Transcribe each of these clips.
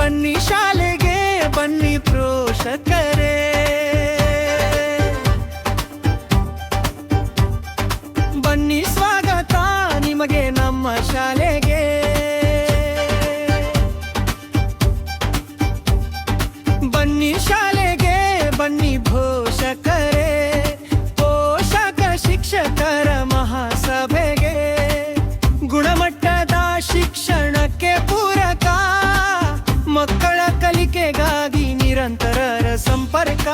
ಬನ್ನಿ ಶಾಲೆಗೆ ಬನ್ನಿ ಪೋಷಕರೇ. ಬನ್ನಿ ಸ್ವಾಗತ ನಿಮಗೆ ನಮ್ಮ ಶಾಲೆಗೆ. ಬನ್ನಿ ಶಾಲೆಗೆ ಬನ್ನಿ ಭೋ ಕಲಿಕೆಗಾಗಿ ನಿರಂತರ ಸಂಪರ್ಕ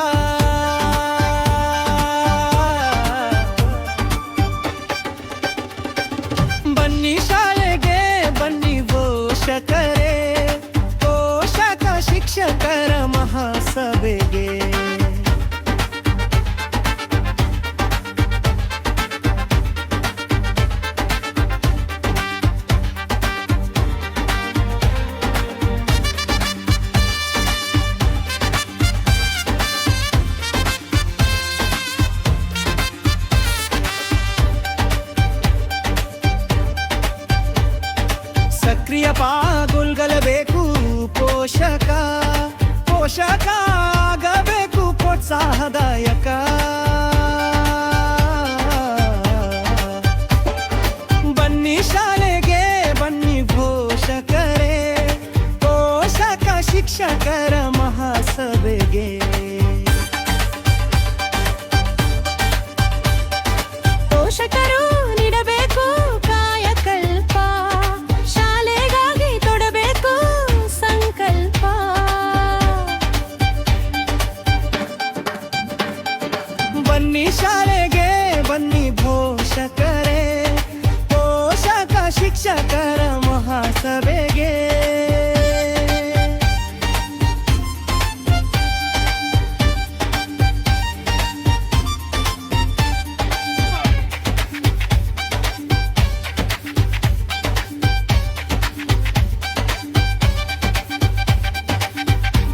ಸಕ್ರಿಯ ಪಾಲ್ಗೊಳ್ಳಬೇಕು ಪೋಷಕ ಪೋಷಕ ಆಗಬೇಕು ಪ್ರೋತ್ಸಾಹದಾಯಕ ಬನ್ನಿ ಶಾಲೆಗೆ ಬನ್ನಿ ಪೋಷಕರೇ ಪೋಷಕ ಶಿಕ್ಷಕರ ಮಹಾಸಭೆಗೆ ಬನ್ನಿ ಶಾಲೆಗೆ ಬನ್ನಿ ಪೋಷಕರೇ ಪೋಷಕ ಶಿಕ್ಷಕರ ಮಹಾಸಭೆಗೆ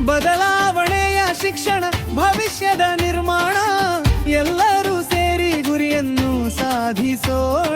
ಬದಲಾವಣೆಯ ಶಿಕ್ಷಣ ಭವಿಷ್ಯದ ಸೋಣ